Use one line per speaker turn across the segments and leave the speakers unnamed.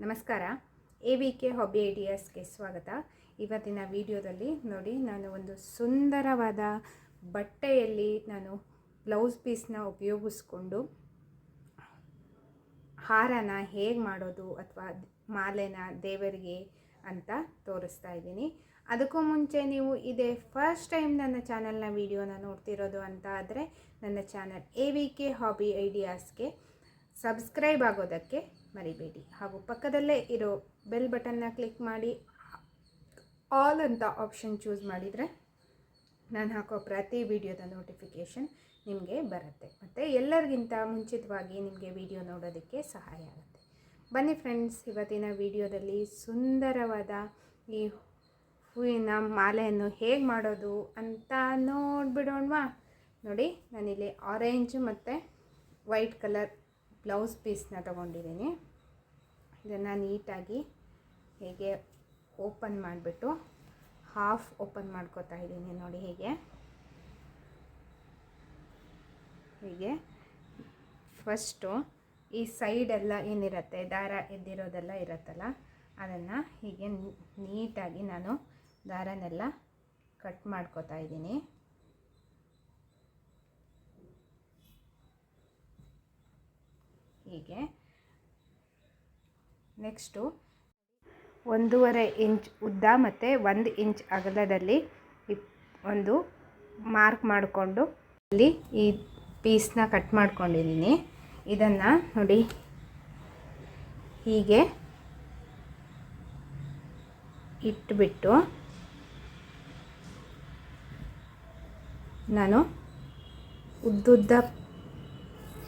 ನಮಸ್ಕಾರ. A V K hobby ಐಡಿಯಾಸ್ಗೆ ಸ್ವಾಗತ. ಇವತ್ತಿನ ವಿಡಿಯೋದಲ್ಲಿ ನೋಡಿ, ನಾನು ಒಂದು ಸುಂದರವಾದ ಬಟ್ಟೆಯಲ್ಲಿ ನಾನು ಬ್ಲೌಸ್ ಪೀಸ್ನ ಉಪಯೋಗಿಸ್ಕೊಂಡು ಹಾರನ ಹೇಗೆ ಮಾಡೋದು ಅಥವಾ ಮಾಲೆನ ದೇವರಿಗೆ ಅಂತ ತೋರಿಸ್ತಾ ಇದ್ದೀನಿ. ಅದಕ್ಕೂ ಮುಂಚೆ ನೀವು ಇದೇ ಫಸ್ಟ್ ಟೈಮ್ ನನ್ನ ಚಾನಲ್ನ ವಿಡಿಯೋನ ನೋಡ್ತಿರೋದು ಅಂತ ಆದರೆ ನನ್ನ channel A V K hobby ಐಡಿಯಾಸ್ಗೆ subscribe ಆಗೋದಕ್ಕೆ ಮರಿಬೇಡಿ. ಹಾಗೂ ಪಕ್ಕದಲ್ಲೇ ಇರೋ ಬೆಲ್ ಬಟನ್ನ ಕ್ಲಿಕ್ ಮಾಡಿ ಆಲ್ ಅಂತ ಆಪ್ಷನ್ ಚೂಸ್ ಮಾಡಿದರೆ ನಾನು ಹಾಕೋ ಪ್ರತಿ ವಿಡಿಯೋದ ನೋಟಿಫಿಕೇಷನ್ ನಿಮಗೆ ಬರುತ್ತೆ. ಮತ್ತು ಎಲ್ಲರಿಗಿಂತ ಮುಂಚಿತವಾಗಿ ನಿಮಗೆ ವಿಡಿಯೋ ನೋಡೋದಕ್ಕೆ ಸಹಾಯ ಆಗುತ್ತೆ. ಬನ್ನಿ ಫ್ರೆಂಡ್ಸ್ ಇವತ್ತಿನ ವಿಡಿಯೋದಲ್ಲಿ ಸುಂದರವಾದ ಈ ಹೂವಿನ ಮಾಲೆಯನ್ನು ಹೇಗೆ ಮಾಡೋದು ಅಂತ ನೋಡಿಬಿಡೋಣವಾ? ನೋಡಿ, ನಾನಿಲ್ಲಿ ಆರೆಂಜ್ ಮತ್ತು ವೈಟ್ ಕಲರ್ ಬ್ಲೌಸ್ ಪೀಸ್ನ ತೊಗೊಂಡಿದ್ದೀನಿ. ಇದನ್ನು ನೀಟಾಗಿ ಹೇಗೆ ಓಪನ್ ಮಾಡಿಬಿಟ್ಟು ಹಾಫ್ ಓಪನ್ ಮಾಡ್ಕೋತಾ ಇದ್ದೀನಿ ನೋಡಿ ಹೀಗೆ. ಹೀಗೆ. ಫಸ್ಟು ಈ ಸೈಡೆಲ್ಲ ಏನಿರುತ್ತೆ? ದಾರ ಎದ್ದಿರೋದೆಲ್ಲ ಇರುತ್ತಲ್ಲ? ಅದನ್ನು ಹೀಗೆ ನೀಟಾಗಿ ನಾನು ದಾರನೆಲ್ಲ ಕಟ್ ಮಾಡ್ಕೋತಾ ಇದ್ದೀನಿ. ಹೀಗೆ. ನೆಕ್ಸ್ಟು ಒಂದೂವರೆ ಇಂಚ್ ಉದ್ದ ಮತ್ತು ಒಂದು ಇಂಚ್ ಅಗಲದಲ್ಲಿ ಒಂದು ಮಾರ್ಕ್ ಮಾಡಿಕೊಂಡು ಅಲ್ಲಿ ಈ ಪೀಸ್ನ ಕಟ್ ಮಾಡ್ಕೊಂಡಿದ್ದೀನಿ. ಇದನ್ನು ನೋಡಿ. ಹೀಗೆ ಇಟ್ಬಿಟ್ಟು ನಾನು ಉದ್ದುದ್ದ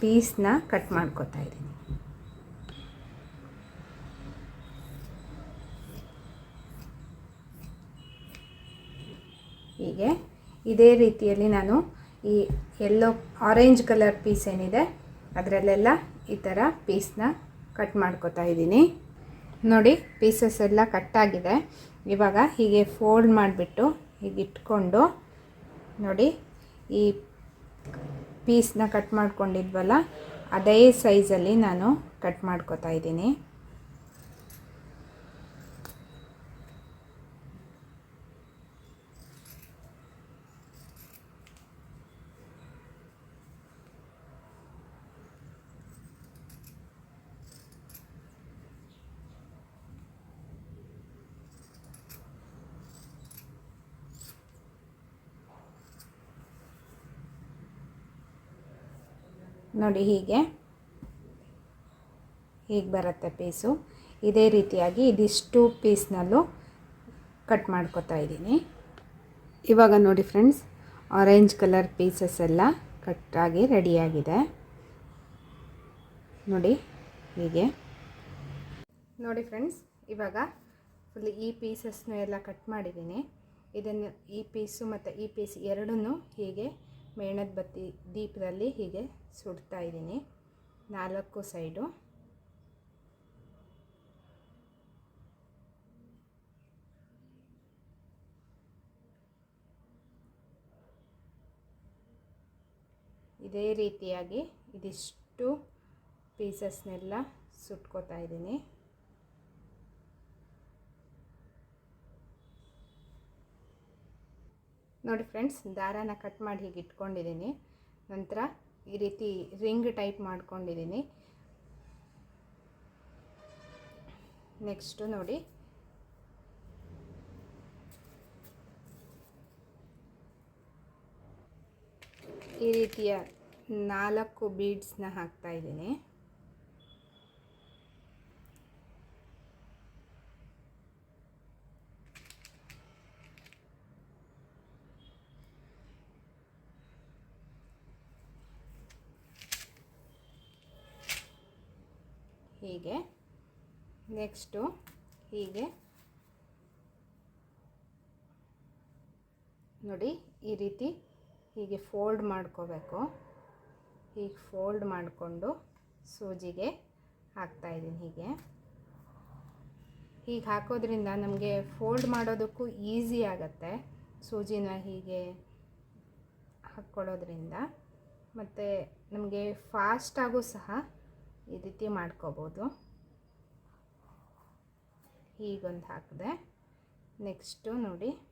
ಪೀಸ್ನ ಕಟ್ ಮಾಡ್ಕೊತಾ ಇದ್ದೀನಿ. ಹೀಗೆ. ಇದೇ ರೀತಿಯಲ್ಲಿ ನಾನು ಈ ಎಲ್ಲೋ ಆರೆಂಜ್ ಕಲರ್ ಪೀಸ್ ಏನಿದೆ, ಅದರಲ್ಲೆಲ್ಲ ಈ ಥರ ಪೀಸ್ನ ಕಟ್ ಮಾಡ್ಕೋತಾ ಇದ್ದೀನಿ. ನೋಡಿ ಪೀಸಸ್ ಎಲ್ಲ ಕಟ್ಟಾಗಿದೆ ಇವಾಗ ಹೀಗೆ ಫೋಲ್ಡ್ ಮಾಡಿಬಿಟ್ಟು ಹೀಗೆ ಇಟ್ಕೊಂಡು, ನೋಡಿ, ಈ ಪೀಸ್ನ ಕಟ್ ಮಾಡ್ಕೊಂಡಿದ್ವಲ್ಲ, ಅದೇ ಸೈಜಲ್ಲಿ ನಾನು ಕಟ್ ಮಾಡ್ಕೋತಾ ಇದ್ದೀನಿ. ನೋಡಿ ಹೀಗೆ. ಹೀಗೆ ಬರುತ್ತೆ ಪೀಸು. ಇದೇ ರೀತಿಯಾಗಿ ಇದಿಷ್ಟು ಪೀಸ್ನಲ್ಲೂ ಕಟ್ ಮಾಡ್ಕೊತಾ ಇದ್ದೀನಿ. ಇವಾಗ ನೋಡಿ ಫ್ರೆಂಡ್ಸ್ ಆರೆಂಜ್ ಕಲರ್ ಪೀಸಸ್ ಎಲ್ಲ ಕಟ್ಟಾಗಿ ರೆಡಿಯಾಗಿದೆ ನೋಡಿ ಹೀಗೆ. ನೋಡಿ ಫ್ರೆಂಡ್ಸ್, ಇವಾಗ ಫುಲ್ ಈ ಪೀಸಸ್ನ ಎಲ್ಲ ಕಟ್ ಮಾಡಿದ್ದೀನಿ. ಇದನ್ನು ಈ ಪೀಸು ಮತ್ತು ಈ ಪೀಸ್ ಎರಡನ್ನೂ ಹೀಗೆ ಮೇಣದ ಬತ್ತಿ ದೀಪದಲ್ಲಿ ಹೀಗೆ ಸುಡ್ತಾ ಇದ್ದೀನಿ. ನಾಲ್ಕು ಸೈಡು. ಇದೇ ರೀತಿಯಾಗಿ ಇದಿಷ್ಟು ಪೀಸಸ್ನೆಲ್ಲ ಸುಟ್ಕೋತಾ ಇದ್ದೀನಿ. ನೋಡಿ ಫ್ರೆಂಡ್ಸ್ ದಾರಾನ ಕಟ್ ಮಾಡಿ ಹೀಗೆ ಇಟ್ಕೊಂಡಿದ್ದೀನಿ ನಂತರ ಈ ರೀತಿ ರಿಂಗ್ ಟೈಪ್ ಮಾಡ್ಕೊಂಡಿದ್ದೀನಿ ನೆಕ್ಸ್ಟು ನೋಡಿ. ಈ ರೀತಿಯ ನಾಲ್ಕು ಬೀಡ್ಸ್ನ ಹಾಕ್ತಾ ಇದ್ದೀನಿ ಹೀಗೆ ನೆಕ್ಸ್ಟು ಹೀಗೆ. ನೋಡಿ, ಈ ರೀತಿ ಹೀಗೆ ಫೋಲ್ಡ್ ಮಾಡ್ಕೋಬೇಕು. ಹೀಗೆ ಫೋಲ್ಡ್ ಮಾಡಿಕೊಂಡು ಸೂಜಿಗೆ ಹಾಕ್ತಾಯಿದ್ದೀನಿ ಹೀಗೆ. ಹೀಗೆ ಹಾಕೋದ್ರಿಂದ ನಮಗೆ ಫೋಲ್ಡ್ ಮಾಡೋದಕ್ಕೂ ಈಸಿ ಆಗುತ್ತೆ. ಸೂಜಿನ ಹೀಗೆ ಹಾಕ್ಕೊಳ್ಳೋದ್ರಿಂದ. ಮತ್ತು ನಮಗೆ ಫಾಸ್ಟಾಗೂ ಸಹ ಈ ರೀತಿ ಮಾಡ್ಕೋಬೋದು. ಹೀಗೊಂದು ಹಾಕಿದೆ. ನೆಕ್ಸ್ಟು ನೋಡಿ.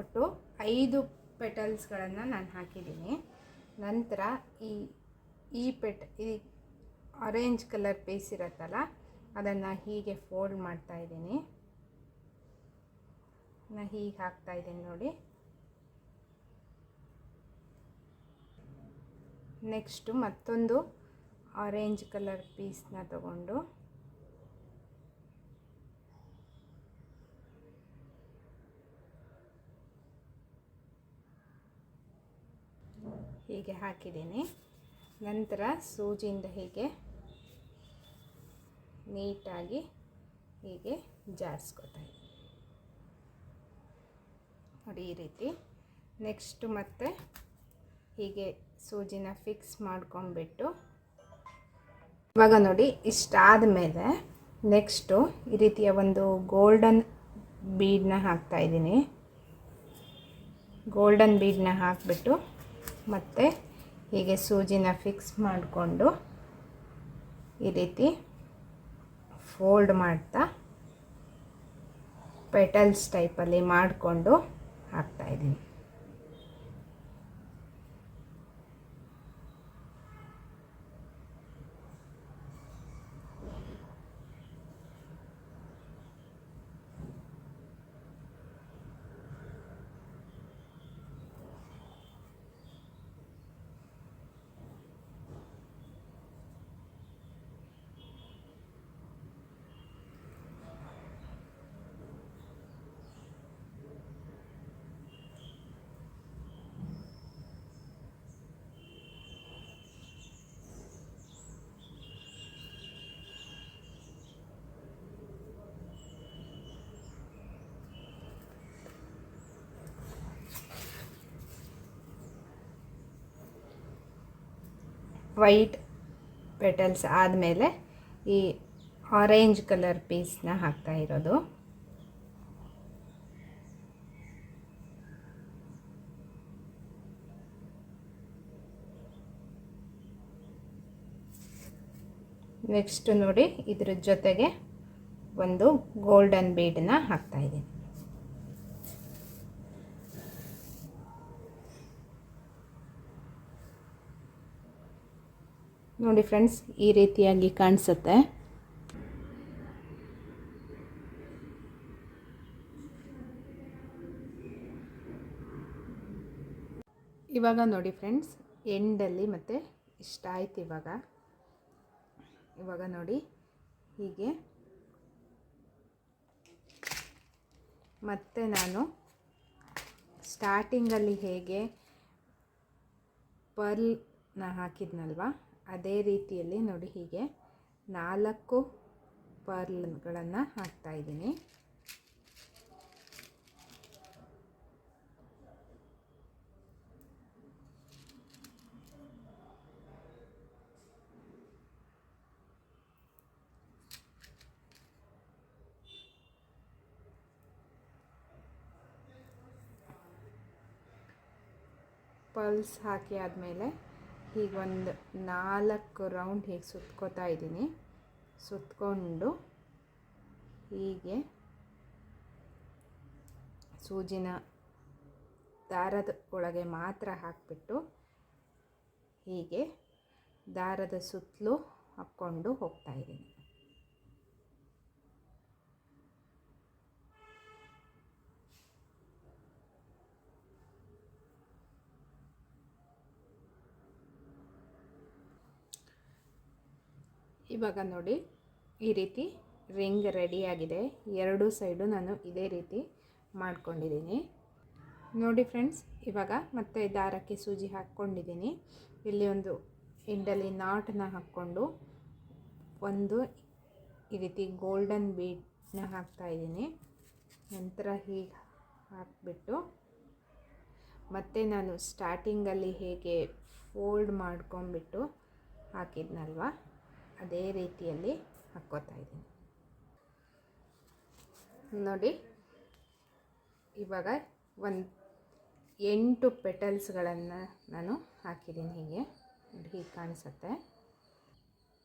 ಒಟ್ಟು ಐದು ಪೆಟಲ್ಸ್ಗಳನ್ನು ನಾನು ಹಾಕಿದ್ದೀನಿ. ನಂತರ ಈ ಈ ಪೆಟ್, ಈ ಆರೆಂಜ್ ಕಲರ್ ಪೀಸ್ ಇರುತ್ತಲ್ಲ, ಅದನ್ನು ಹೀಗೆ ಫೋಲ್ಡ್ ಮಾಡ್ತಾ ಇದ್ದೀನಿ. ನಾನು ಹೀಗೆ ಹಾಕ್ತಾ ಇದ್ದೀನಿ ನೋಡಿ. ನೆಕ್ಸ್ಟು ಮತ್ತೊಂದು ಆರೆಂಜ್ ಕಲರ್ ಪೀಸ್ನ ತಗೊಂಡು ಹೀಗೆ ಹಾಕಿದ್ದೀನಿ. ನಂತರ ಸೂಜಿಯಿಂದ ಹೀಗೆ ನೀಟಾಗಿ ಹೀಗೆ ಜಾರಿಸ್ಕೊತಾ ಇದ್ದೀನಿ. ನೋಡಿ ಈ ರೀತಿ. ನೆಕ್ಸ್ಟ್ ಮತ್ತೆ ಹೀಗೆ ಸೂಜಿನ ಫಿಕ್ಸ್ ಮಾಡ್ಕೊಂಡ್ಬಿಟ್ಟು ಇವಾಗ ನೋಡಿ ಇಷ್ಟಾದ ಮೇಲೆ ನೆಕ್ಸ್ಟು ಈ ರೀತಿಯ ಒಂದು ಗೋಲ್ಡನ್ ಬೀಡನ್ನ ಹಾಕ್ತಾಯಿದ್ದೀನಿ ಗೋಲ್ಡನ್ ಬೀಡನ್ನ ಹಾಕಿಬಿಟ್ಟು ಮತ್ತು ಹೀಗೆ ಸೂಜಿನ ಫಿಕ್ಸ್ ಮಾಡಿಕೊಂಡು ಈ ರೀತಿ ಫೋಲ್ಡ್ ಮಾಡ್ತಾ ಪೆಟಲ್ಸ್ ಟೈಪಲ್ಲಿ ಮಾಡಿಕೊಂಡು ಹಾಕ್ತಾಯಿದ್ದೀನಿ ವೈಟ್ ಪೆಟಲ್ಸ್ ಆದಮೇಲೆ ಈ ಆರೆಂಜ್ ಕಲರ್ ಪೀಸ್ನ ಹಾಕ್ತಾ ಇರೋದು. ನೆಕ್ಸ್ಟ್ ನೋಡಿ ಇದ್ರ ಜೊತೆಗೆ ಒಂದು ಗೋಲ್ಡನ್ ಬೀಡನ್ನ ಹಾಕ್ತಾ ಇದ್ದೀನಿ. ನೋಡಿ ಫ್ರೆಂಡ್ಸ್, ಈ ರೀತಿಯಾಗಿ ಕಾಣಿಸುತ್ತೆ. ಇವಾಗ ನೋಡಿ ಫ್ರೆಂಡ್ಸ್ ಎಂಡಲ್ಲಿ ಮತ್ತು ಇಷ್ಟ ಆಯ್ತು ಇವಾಗ. ಇವಾಗ ನೋಡಿ ಹೀಗೆ. ಮತ್ತೆ ನಾನು ಸ್ಟಾರ್ಟಿಂಗಲ್ಲಿ ಹೇಗೆ ಪರ್ಲ್ನ ಹಾಕಿದ್ನಲ್ವ? ಅದೇ ರೀತಿಯಲ್ಲಿ ನೋಡಿ ಹೀಗೆ ನಾಲ್ಕು ಪರ್ಲ್ಗಳನ್ನು ಹಾಕ್ತಾಯಿದ್ದೀನಿ ಪಲ್ಸ್ ಹಾಕಿ ಆದಮೇಲೆ ಹೀಗೊಂದು ನಾಲ್ಕು ರೌಂಡ್ ಹೀಗೆ ಸುತ್ಕೋತಾ ಇದ್ದೀನಿ. ಸುತ್ಕೊಂಡು ಹೀಗೆ ಸೂಜಿನ ದಾರದ ಒಳಗೆ ಮಾತ್ರ ಹಾಕಿಬಿಟ್ಟು ಹೀಗೆ ದಾರದ ಸುತ್ತಲೂ ಹಾಕ್ಕೊಂಡು ಹೋಗ್ತಾಯಿದ್ದೀನಿ ಇವಾಗ ನೋಡಿ, ಈ ರೀತಿ ರಿಂಗ್ ರೆಡಿಯಾಗಿದೆ ಎರಡು ಸೈಡು ನಾನು ಇದೇ ರೀತಿ ಮಾಡ್ಕೊಂಡಿದ್ದೀನಿ. ನೋಡಿ ಫ್ರೆಂಡ್ಸ್ ಇವಾಗ ಮತ್ತೆ ದಾರಕ್ಕೆ ಸೂಜಿ ಹಾಕ್ಕೊಂಡಿದ್ದೀನಿ. ಇಲ್ಲಿ ಒಂದು ಎಂಡಲ್ಲಿ ನಾಟನ್ನ ಹಾಕ್ಕೊಂಡು ಒಂದು ಈ ರೀತಿ ಗೋಲ್ಡನ್ ಬೀಡನ್ನ ಹಾಕ್ತಾಯಿದ್ದೀನಿ ನಂತರ ಹೀಗೆ ಹಾಕ್ಬಿಟ್ಟು ಮತ್ತೆ ನಾನು ಸ್ಟಾರ್ಟಿಂಗಲ್ಲಿ ಹೇಗೆ ಫೋಲ್ಡ್ ಮಾಡ್ಕೊಂಬಿಟ್ಟು ಹಾಕಿದ್ನಲ್ವ? ಅದೇ ರೀತಿಯಲ್ಲಿ ಹಾಕ್ಕೋತಾ ಇದ್ದೀನಿ. ನೋಡಿ, ಇವಾಗ ಒಂದು ಎಂಟು ಪೆಟಲ್ಸ್ಗಳನ್ನು ನಾನು ಹಾಕಿದ್ದೀನಿ ಹೀಗೆ. ಹೀಗೆ ಕಾಣಿಸುತ್ತೆ.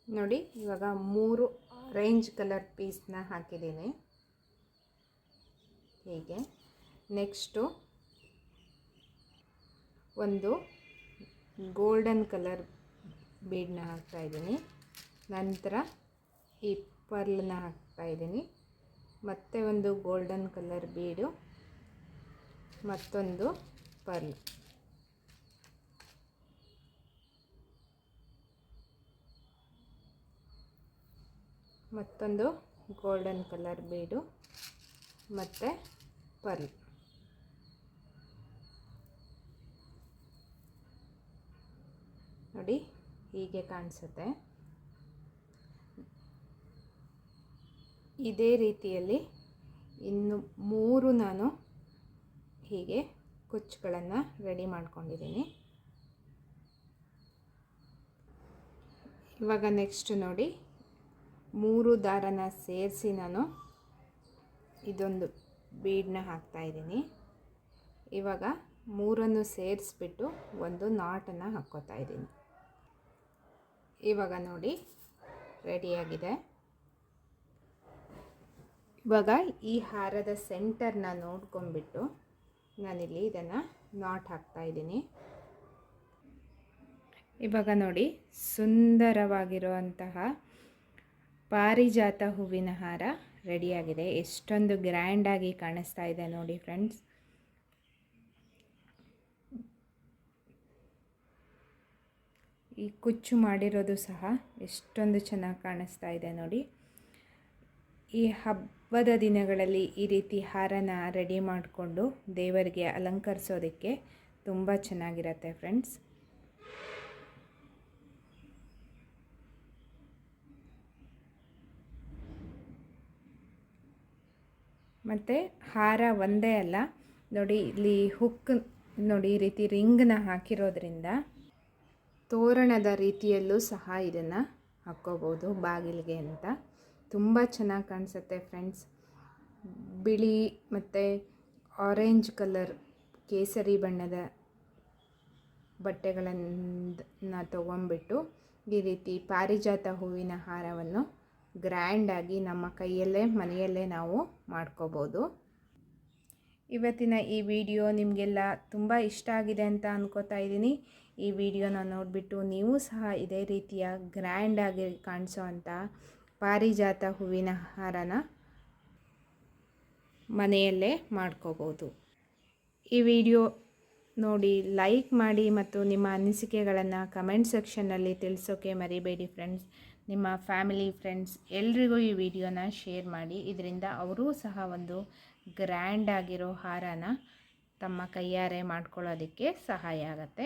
ನೋಡಿ, ಇವಾಗ ಮೂರು ರೇಂಜ್ ಕಲರ್ ಪೀಸ್ನ ಹಾಕಿದ್ದೀನಿ. ಹೀಗೆ. ನೆಕ್ಸ್ಟು ಒಂದು ಗೋಲ್ಡನ್ ಕಲರ್ ಬೀಡನ್ನ ಹಾಕ್ತಾಯಿದ್ದೀನಿ ನಂತರ ಈ ಪರ್ಲನ್ನ ಹಾಕ್ತಾಯಿದ್ದೀನಿ ಮತ್ತೆ ಒಂದು ಗೋಲ್ಡನ್ ಕಲರ್ ಬೀಡು, ಮತ್ತೊಂದು ಪರ್ಲ್. ಮತ್ತೊಂದು ಗೋಲ್ಡನ್ ಕಲರ್ ಬೀಡು, ಮತ್ತು ಪರ್ಲ್. ನೋಡಿ, ಹೀಗೆ ಕಾಣಿಸುತ್ತೆ. ಇದೇ ರೀತಿಯಲ್ಲಿ ಇನ್ನು ಮೂರು ನಾನು ಹೀಗೆ ಕುಚ್ಚುಗಳನ್ನು ರೆಡಿ ಮಾಡ್ಕೊಂಡಿದ್ದೀನಿ. ಇವಾಗ ನೆಕ್ಸ್ಟ್ ನೋಡಿ ಮೂರು ದಾರನ ಸೇರಿಸಿ ನಾನು ಇದೊಂದು ಬೀಡನ್ನ ಹಾಕ್ತಾಯಿದ್ದೀನಿ ಇವಾಗ ಮೂರನ್ನು ಸೇರಿಸ್ಬಿಟ್ಟು ಒಂದು ನಾಟನ್ನು ಹಾಕ್ಕೋತಾ ಇದ್ದೀನಿ. ಇವಾಗ ನೋಡಿ ರೆಡಿಯಾಗಿದೆ ಇವಾಗ ಈ ಹಾರದ ಸೆಂಟರ್ನ ನೋಡ್ಕೊಂಡ್ಬಿಟ್ಟು ನಾನಿಲ್ಲಿ ಇದನ್ನು ನಾಟ್ ಹಾಕ್ತಾಯಿದ್ದೀನಿ ಇವಾಗ ನೋಡಿ, ಸುಂದರವಾಗಿರುವಂತಹ ಪಾರಿಜಾತ ಹೂವಿನ ಹಾರ ರೆಡಿಯಾಗಿದೆ. ಎಷ್ಟೊಂದು ಗ್ರ್ಯಾಂಡಾಗಿ ಕಾಣಿಸ್ತಾ ಇದೆ ನೋಡಿ ಫ್ರೆಂಡ್ಸ್. ಈ ಕುಚ್ಚು ಮಾಡಿರೋದು ಸಹ ಎಷ್ಟೊಂದು ಚೆನ್ನಾಗಿ ಕಾಣಿಸ್ತಾ ಇದೆ ನೋಡಿ. ಈ ಹಬ್ಬದ ದಿನಗಳಲ್ಲಿ ಈ ರೀತಿ ಹಾರನ ರೆಡಿ ಮಾಡಿಕೊಂಡು ದೇವರಿಗೆ ಅಲಂಕರಿಸೋದಕ್ಕೆ ತುಂಬ ಚೆನ್ನಾಗಿರುತ್ತೆ ಫ್ರೆಂಡ್ಸ್. ಮತ್ತು ಹಾರ ಒಂದೇ ಅಲ್ಲ, ನೋಡಿ ಇಲ್ಲಿ ಹುಕ್ ನೋಡಿ ಈ ರೀತಿ ರಿಂಗ್ನ ಹಾಕಿರೋದ್ರಿಂದ ತೋರಣದ ರೀತಿಯಲ್ಲೂ ಸಹ ಇದನ್ನು ಹಾಕ್ಕೋಬೋದು ಬಾಗಿಲಿಗೆ ಅಂತ. ತುಂಬ ಚೆನ್ನಾಗಿ ಕಾಣಿಸುತ್ತೆ ಫ್ರೆಂಡ್ಸ್. ಬಿಳಿ ಮತ್ತು ಆರೆಂಜ್ ಕಲರ್ ಕೇಸರಿ ಬಣ್ಣದ ಬಟ್ಟೆಗಳನ್ನು ತೊಗೊಂಬಿಟ್ಟು ಈ ರೀತಿ ಪಾರಿಜಾತ ಹೂವಿನ ಹಾರವನ್ನು ಗ್ರ್ಯಾಂಡಾಗಿ ನಮ್ಮ ಕೈಯಲ್ಲೇ, ಮನೆಯಲ್ಲೇ ನಾವು ಮಾಡ್ಕೋಬೋದು. ಇವತ್ತಿನ ಈ ವಿಡಿಯೋ ನಿಮಗೆಲ್ಲ ತುಂಬ ಇಷ್ಟ ಆಗಿದೆ ಅಂತ ಅನ್ಕೋತಾ ಇದ್ದೀನಿ. ಈ ವಿಡಿಯೋನ ನೋಡಿಬಿಟ್ಟು ನೀವು ಸಹ ಇದೇ ರೀತಿಯ ಗ್ರ್ಯಾಂಡಾಗಿ ಕಾಣಿಸೋ ಅಂಥ ಪಾರಿಜಾತ ಹೂವಿನ ಹಾರನ ಮನೆಯಲ್ಲೇ ಮಾಡ್ಕೋಬೋದು. ಈ ವಿಡಿಯೋ ನೋಡಿ ಲೈಕ್ ಮಾಡಿ ಮತ್ತು ನಿಮ್ಮ ಅನಿಸಿಕೆಗಳನ್ನು ಕಮೆಂಟ್ ಸೆಕ್ಷನ್ನಲ್ಲಿ ತಿಳಿಸೋಕೆ ಮರಿಬೇಡಿ ಫ್ರೆಂಡ್ಸ್. ನಿಮ್ಮ ಫ್ಯಾಮಿಲಿ, ಫ್ರೆಂಡ್ಸ್ ಎಲ್ರಿಗೂ ಈ ವಿಡಿಯೋನ ಶೇರ್ ಮಾಡಿ. ಇದರಿಂದ ಅವರೂ ಸಹ ಒಂದು ಗ್ರ್ಯಾಂಡ್ ಆಗಿರೋ ಹಾರನ ತಮ್ಮ ಕೈಯಾರೆ ಮಾಡ್ಕೊಳ್ಳೋದಕ್ಕೆ ಸಹಾಯ ಆಗುತ್ತೆ.